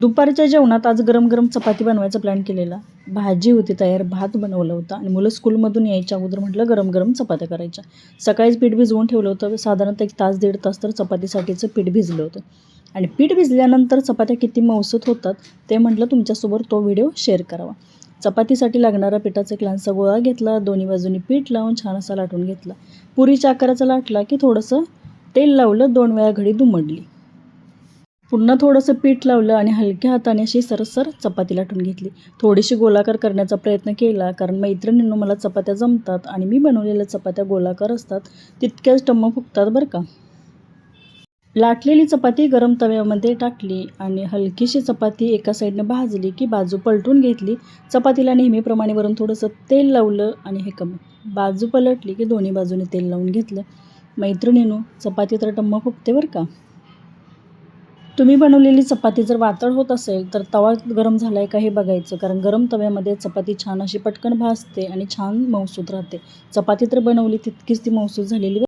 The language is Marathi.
दुपारच्या जेवणात आज गरम गरम चपाती बनवायचा प्लॅन केलेला. भाजी होती तयार भात बनवलं होता आणि मुलं स्कूलमधून यायच्या अगोदर म्हटलं गरम गरम चपात्या करायच्या. सकाळीच पीठ भिजवून ठेवलं होतं. साधारणतः एक तास दीड तास तर चपातीसाठीचं पीठ भिजलं होतं. आणि पीठ भिजल्यानंतर चपात्या किती मौसत होतात ते म्हटलं तुमच्यासोबत तो व्हिडिओ शेअर करावा. चपातीसाठी लागणारा पिठाचा एक लहानसा गोळा घेतला दोन्ही बाजूनी पीठ लावून छान असा लाटून घेतला. पुरीच्या आकाराचा लाटला की थोडंसं तेल लावलं दोन वेळा घडी दुमडली. पुन्हा थोडंसं पीठ लावलं आणि हलक्या हाताने अशी सरसर चपाती लाटून घेतली. थोडीशी गोलाकार करण्याचा प्रयत्न केला कारण मैत्रिणींनो मला चपात्या जमतात आणि मी बनवलेल्या चपात्या गोलाकार असतात तितक्याच टम्म फुगतात बरं का. लाटलेली चपाती गरम तव्यामध्ये टाकली आणि हलकीशी चपाती एका साईडनं भाजली की बाजू पलटून घेतली. चपातीला नेहमीप्रमाणे वरून थोडंसं तेल लावलं आणि हे कमी. बाजू पलटली की दोन्ही बाजूने तेल लावून घेतलं. मैत्रिणीनो चपाती तर टम्म फुगते बरं का. तुम्ही बनवलेली चपाती जर वातळ होत असेल तर तवा गरम झाला आहे का हे बघायचं. कारण गरम तव्यामध्ये चपाती छान अशी पटकन भासते आणि छान मऊसूत राहते. चपाती तर बनवली तितकीच ती मऊसूत झालेली